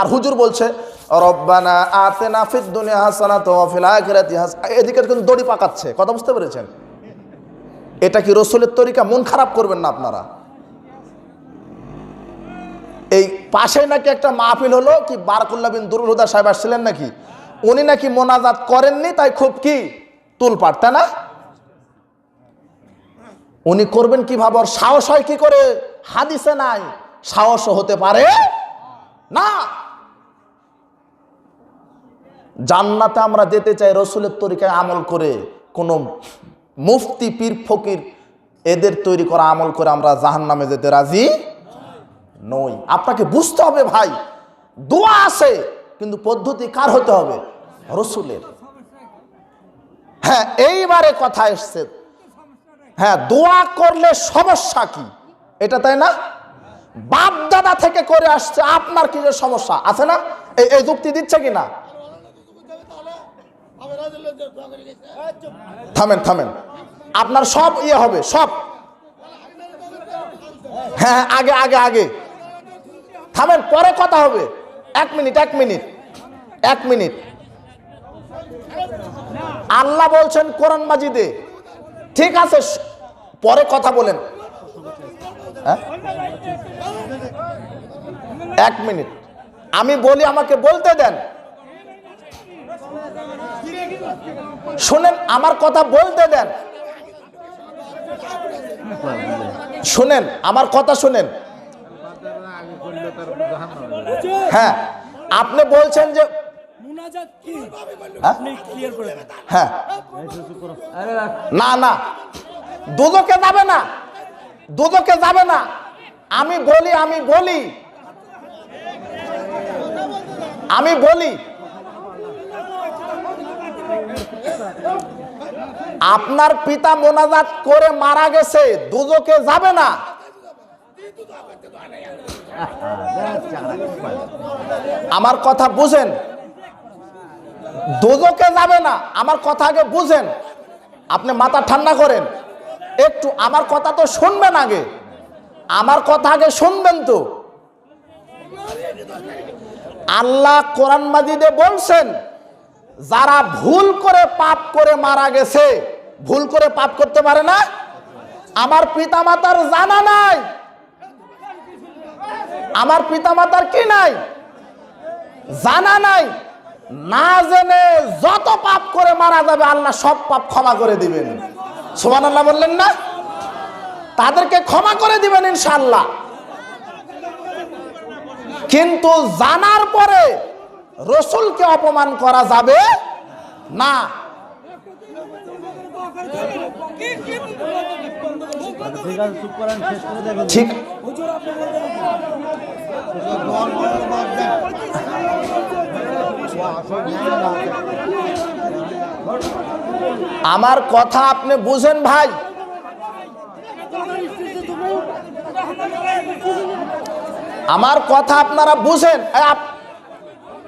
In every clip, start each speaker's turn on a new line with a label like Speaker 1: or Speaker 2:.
Speaker 1: আর হুজুর বলছে, রব্বানা দুনিয়া হাসানাত ওয়া ফিল আখিরাতি হাস এদিকে কিন্তু দড়ি পাকাচ্ছে, কথা বুঝতে পেরেছেন? এটা কি রসুলের তরিকা? মন খারাপ করবেন না আপনারা। এই পাশে নাকি একটা মাহফিল হলো, কি দুরুল হুদা সাহেব আসছিলেন নাকি? উনি নাকি মোনাজাত করেননি, তাই খুব কি? তুলপাট, তাই না? উনি করবেন কীভাবে? সাহস হয় কি করে? হাদিসে নাই। সাহস হতে পারে না! জান্নাতে আমরা যেতে চাই রসুলের তরিকায় আমল করে, কোনো মুফতি, পীর, ফকির এদের তৈরি করা আমল করে আমরা জাহান নামে যেতে রাজি নই। আপনাকে বুঝতে হবে ভাই, দোয়া আছে, কিন্তু পদ্ধতি কার হতে হবে? রসুলের। হ্যাঁ এইবারে কথা এসছে। হ্যাঁ দোয়া করলে সমস্যা কি? এটা তাই না? বাপ দাদা থেকে করে আসছে আপনার কি যে সমস্যা? আছে না? এই এই যুক্তি দিচ্ছে কি না থামেন থামেন। আপনার সব ইয়ে হবে সব। হ্যাঁ হ্যাঁ, আগে আগে আগে। থামেন পরে কথা হবে। এক মিনিট এক মিনিট। এক মিনিট। আল্লাহ বলছেন কোরআন মাজিদে। ঠিক আছে পরে কথা বলেন। হ্যাঁ? এক মিনিট। আমি বলি আমাকে বলতে দেন। শুনেন আমার কথা বলতে দেন। শুনেন আমার কথা শুনেন। হ্যাঁ আপনি বলছেন যে হ্যাঁ? হ্যাঁ। না না। দুদকে যাবে না। দুদকে যাবে না। আমি বলি আমি বলি। আমি বলি। আপনার পিতা মোনাজাত করে মারা গেছে, দুদকে যাবে না। আমার কথা বুঝেন? দোজকে যাবে না। আমার কথা আগে বুঝেন। আপনি মাথা ঠান্ডা করেন। একটু আমার কথা তো শুনবেন আগে। আমার কথা আগে শুনবেন তো। আল্লাহ কোরআন মাজিদে বলছেন, যারা ভুল করে পাপ করে মারা গেছে, ভুল করে পাপ করতে পারে না? আমার পিতামাতার জানা নাই। আমার পিতামাতার কি নাই? জানা নাই। না জেনে যত পাপ করে মারা যাবে, আল্লাহ সব পাপ ক্ষমা করে দিবেন। সোমান আল্লাহ বললেন না? তাদেরকে ক্ষমা করে দিবেন ইনশাল্লাহ কিন্তু জানার পরে রসুলকে অপমান করা যাবে না। ঠিক। আমার কথা আপনি বুঝেন ভাই। আমার কথা আপনারা বুঝেন।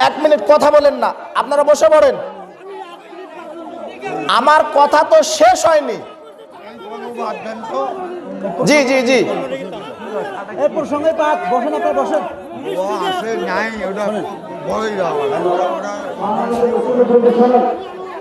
Speaker 1: এক মিনিট কথা বলেন না আপনারা বসে পড়েন। আমার কথা তো শেষ হয়নি। জি জি জি।
Speaker 2: এই প্রসঙ্গে পাক বসেন আপনার বসেন।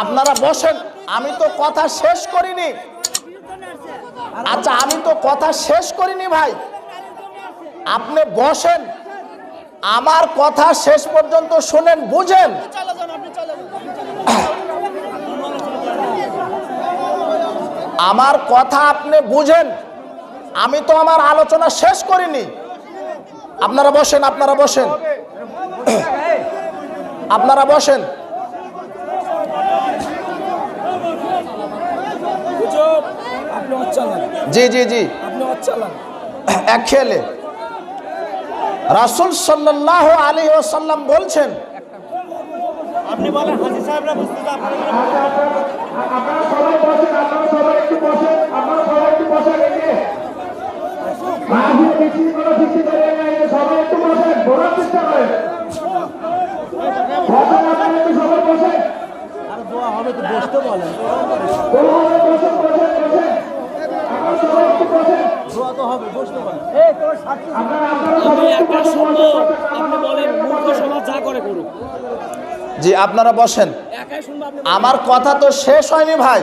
Speaker 1: আপনারা বসেন, আমি তো কথা শেষ করিনি। আচ্ছা আমি তো কথা শেষ করিনি ভাই। আপনি বসেন, আমার কথা শেষ পর্যন্ত শুনেন, বুঝেন। আমার কথা আপনি বুঝেন। আমি তো আমার আলোচনা শেষ করিনি। আপনারা বসেন আপনারা বসেন। আপনারা বসেন। জি জি জি। এক খেলে। রাসুল সাল্লাহ আলী ওসাল্লাম বলছেন,
Speaker 2: আপনি বলেন, হাজি সাহেবরা বুঝতে তো আপনারা
Speaker 3: আপনারা সবাই বসেন আপনারা সবাই একটু বসেন আপনারা সবাই একটু বসেন এগিয়ে মাঝে মিছিল কোনো সৃষ্টি করে নাই সবাই একটু বসেন ঘোরার চেষ্টা করেন বসেন আপনারা একটু সবাই বসেন
Speaker 2: আর দোয়া হবে তো বসতে বলেন
Speaker 3: কোনোভাবে বসেন বসেন বসেন আপনারা সবাই একটু বসেন
Speaker 2: দোয়া তো হবে বসতে বলেন এই তোর সাথে
Speaker 3: আপনারা আপনারা সবাই একটু
Speaker 4: একা
Speaker 3: বসেন
Speaker 4: শুনব
Speaker 3: বসেন বসেন
Speaker 4: আপনি বলেন মূর্খ সমাজ যা করে করুক
Speaker 1: জি আপনারা বসেন। আমার কথা তো শেষ হয়নি ভাই।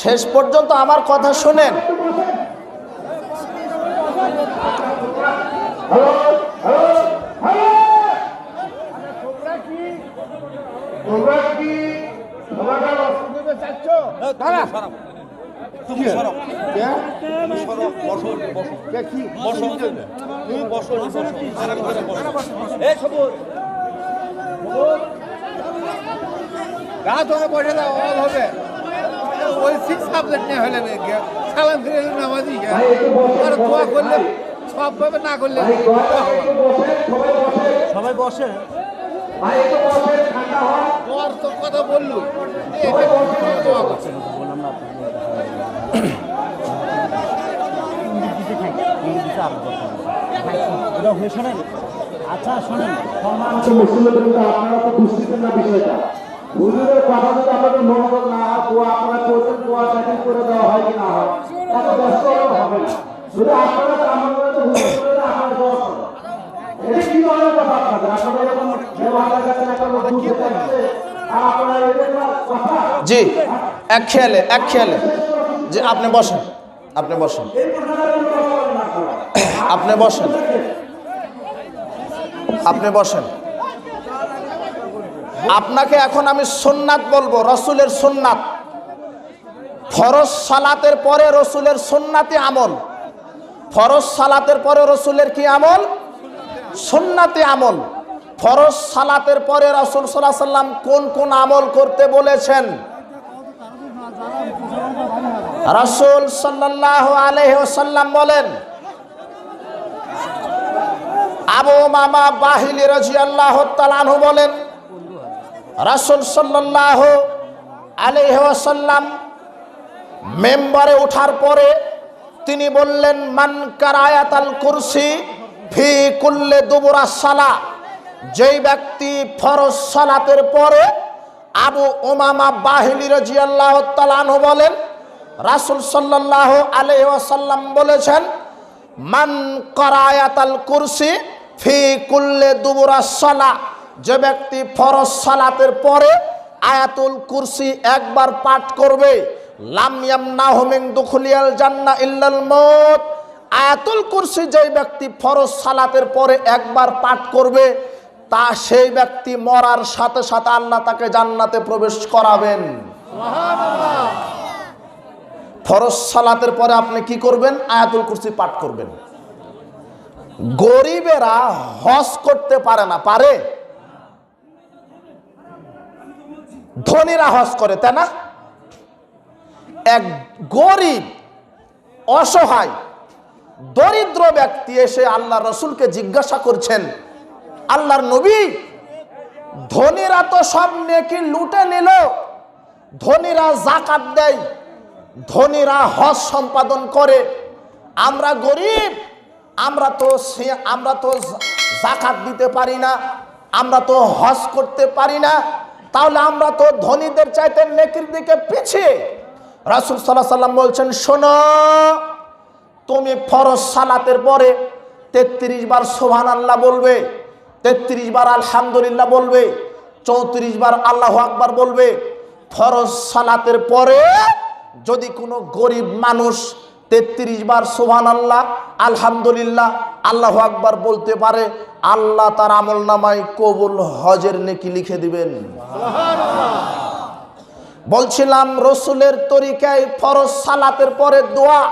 Speaker 1: শেষ পর্যন্ত আমার কথা শুনেন।
Speaker 3: তোমরা কি
Speaker 5: গা তোকে পয়সা দাও অভাব হবে। ওই সিক্স সাবজেক্ট নিয়ে হলে সালাম ফিরে নামাজি আর দোয়া করলে সব ভাবে না করলে হবে।
Speaker 2: সবাই বসে।
Speaker 5: দোয়ার তো কথা বলল দোয়া করছে।
Speaker 2: বললাম না ইংরেজিতে এটা হয়ে শোনেন? আচ্ছা শোনেন। সম্মান
Speaker 3: তো মুসলিমদের তো আপনারা তো বুঝতেছেন না বিষয়টা। হুজুরের কথা যদি আপনাদের মনোযোগ না হয় দোয়া আপনারা করছেন দোয়া চাকরি করে দেওয়া হয় কি না হয় এত ব্যস্ত হবে না। যদি আপনারা কামন করে তো হুজুরের আপনারা দোয়া এটা কি ধরনের কথা আপনাদের? আপনারা এরকম ব্যবহার করছেন একটা লোক বুঝতে পারছে আপনারা এদের কথা?
Speaker 1: জি এক খেয়ালে এক খেয়ালে। যে আপনি বসেন আপনি বসেন। আপনি বসেন। আপনি বসেন। আপনাকে এখন আমি সোননাথ বলব, রসুলের সোননাথ ফরজ সালাতের পরে রসুলের সোননাতি আমল। ফরজ সালাতের পরে রসুলের কি আমল? সুন্নাতি আমল। ফরজ সালাতের পরে রসুল সাল্লাহ সাল্লাম কোন কোন আমল করতে বলেছেন? রাসুল সাল্লাহ আলহ্লাম বলেন আবু মামা বাহিলি রাজি আল্লাহ তালানহু বলেন, রাসুল সাল্লাহ আলহ্লাম মেম্বারে ওঠার পরে তিনি বললেন, মান কারায়াত আল কুরসি ফি কুল্লে দুবুরা সালা যেই ব্যক্তি ফরজ সালাতের পরে আবু ওমামা বাহিলি রাজিয়াল্লাহ তালানহু বলেন, রাসুল সাল্লাহ আলহাসাল্লাম বলেছেন, মান করায়াত আল কুরসি ফি কুল্লে দুবুরা যে ব্যক্তি ফরজ সালাতের পরে আয়াতুল কুরসি একবার পাঠ করবে, লাম ইয়ামনাহু মিন দুখুলিয়াল জান্নাহ ইল্লাল মউত। আয়াতুল কুরসি যেই ব্যক্তি ফরজ সালাতের পরে একবার পাঠ করবে, তা সেই ব্যক্তি মরার সাথে সাথে আল্লাহ তাকে জান্নাতে প্রবেশ করাবেন। ফরজ সালাতের পরে আপনি কি করবেন? আয়াতুল কুরসি পাঠ করবেন। গরিবেরা হজ করতে পারে না, পারে? ধনীরা হজ করে, তাই না? এক গরিব অসহায়, দরিদ্র ব্যক্তি এসে আল্লাহ রসুলকে জিজ্ঞাসা করছেন, আল্লাহর নবী, ধনীরা তো সব নেকি লুটে নিল, ধনীরা জাকাত দেয়, ধনীরা হজ সম্পাদন করে, আমরা গরিব আমরা তো সে- আমরা তো জাকাত দিতে পারি না, আমরা তো হজ করতে পারি না, তাহলে আমরা তো ধনীদের চাইতে নেকির দিকে পিছিয়ে। রাসুল সাল্লাহ সাল্লাম বলছেন, শোনো, তুমি ফরজ সালাতের পরে তেত্রিশ বার সোহান আল্লাহ বলবে, তেত্রিশ বার আলহামদুলিল্লাহ বলবে, চৌত্রিশ বার আল্লাহ আকবার বলবে। ফরজ সালাতের পরে যদি কোনো গরিব মানুষ তেত্রিশ বার সোহান আল্লাহ আলহামদুলিল্লাহ আল্লাহ আকবার বলতে পারে আল্লাহ তার আমল নামায় কবুল হজের নেকি লিখে দিবেন। বলছিলাম রসুলের তরিকায় ফরজ সালাতের পরে দোয়া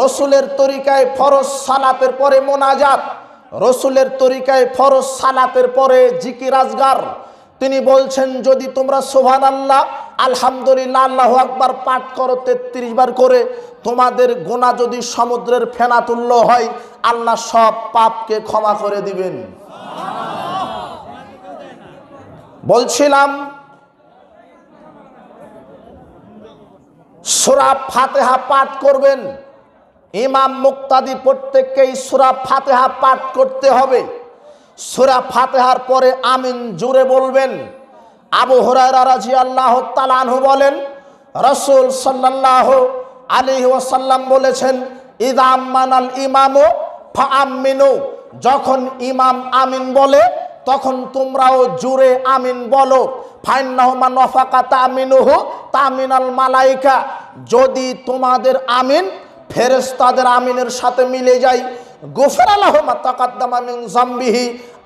Speaker 1: রসুলের তরিকায় ফরজ সালাতের পরে মোনাজাত রসুলের তরিকায় ফরজ সালাতের পরে জিকির আজগার। তিনি বলছেন যদি তোমরা সোহান আল্লাহ আলহামদুলিল্লাহ আল্লাহ আকবার পাঠ করো তেত্রিশ বার করে তোমাদের গোনা যদি সমুদ্রের ফেনা তুল্য হয়, আল্লাহ সব পাপকে ক্ষমা করে দিবেন। বলছিলাম, সুরা ফাতেহা পাঠ করবেন। ইমাম মুক্তাদি প্রত্যেককেই সুরা ফাতেহা পাঠ করতে হবে। সুরা ফাতেহার পরে আমিন জুড়ে বলবেন। আবু হরাইরা রাজি আল্লাহ তালানহু বলেন, রসুল সাল্লাহ আলী ওয়াসাল্লাম বলেছেন ইদাম মানাল ইমামো ফামিনু যখন ইমাম আমিন বলে তখন তোমরাও জুড়ে আমিন বলো। ফাইন্নাহমা নফাকা তামিনুহু তামিনাল মালাইকা। যদি তোমাদের আমিন ফেরেস্তাদের আমিনের সাথে মিলে যায় গোফর আল্লাহমা তাকাদ্দামা মিন জাম্বিহি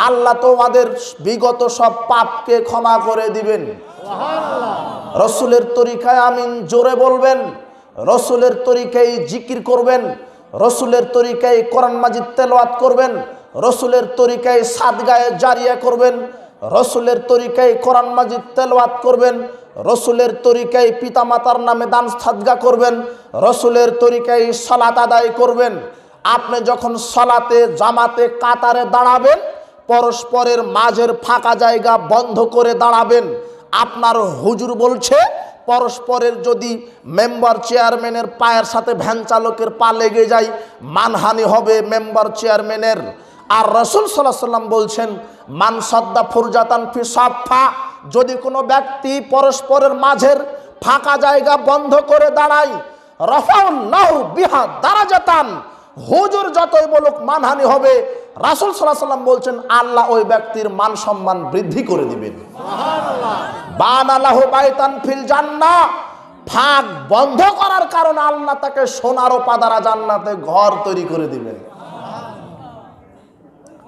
Speaker 1: আল্লাহ তোমাদের বিগত সব পাপকে ক্ষমা করে দিবেন। রসুলের তরিকায় আমিন জোরে বলবেন। রসুলের তরিকায় জিকির করবেন, রসুলের তরিকায় কোরআন মাজিদ তেলাওয়াত করবেন, রসুলের তরিকায় সাদগায়ে জারিয়া করবেন, রসুলের তরিকায় কোরআন মাজিদ তেলাওয়াত করবেন, রসুলের তরিকায় পিতামাতার নামে দান সাদগা করবেন, রসুলের তরিকায় সালাত আদায় করবেন। আপনি যখন সলাতে, জামাতে, কাতারে দাঁড়াবেন, পরস্পরের মাঝের ফাঁকা জায়গা বন্ধ করে দাঁড়াবেন। আপনার হুজুর বলছে পরস্পরের যদি মেম্বার চেয়ারম্যানের পায়ের সাথে ভ্যান চালকের পা লেগে যায়, মানহানি হবে মেম্বার চেয়ারম্যানের। আর রসুল সাল্লাহ সাল্লাম বলছেন, মান সদ্দা ফুরজাতান ফি সাফা যদি কোনো ব্যক্তি পরস্পরের মাঝের ফাঁকা জায়গা বন্ধ করে দাঁড়ায়, রফাউল্লাহ বিহা দারাজাতান, হুজুর যতই বলুক মানহানি হবে রাসুল সাল্লাহ সাল্লাম বলছেন আল্লাহ ওই ব্যক্তির মান সম্মান বৃদ্ধি করে দিবেন। বান আল্লাহ বাইতান ফিল জান্না ফাঁক বন্ধ করার কারণে আল্লাহ তাকে সোনার ও পাদারা জান্নাতে ঘর তৈরি করে দিবেন।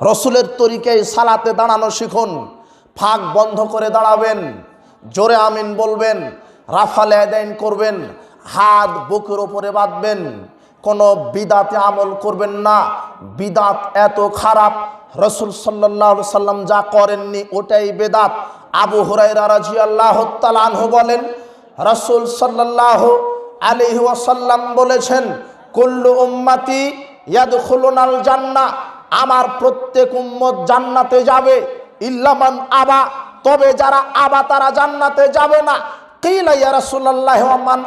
Speaker 1: রসুলের তরিকায় সালাতে দাঁড়ানো শিখুন ফাঁক বন্ধ করে দাঁড়াবেন জোরে আমিন বলবেন রাফালে আদাইন করবেন হাত বুকের ওপরে বাঁধবেন কোনো বিদাতে আমল করবেন না বিদাত এত খারাপ। রসুল সাল্লাহ সাল্লাম যা করেননি ওটাই বেদাত। আবু হুরাইরা রাজি আল্লাহ তালানহু বলেন, রসুল সাল্লাহ আলিহি ওয়াসাল্লাম বলেছেন, কুল্লু উম্মাতি ইয়াদখুলুনাল জান্নাহ আমার প্রত্যেক উম্মত জান্নাতে যাবে। ইল্লামান আবা, তবে যারা আবা তারা জান্নাতে যাবে না। কিলা ইয়া মান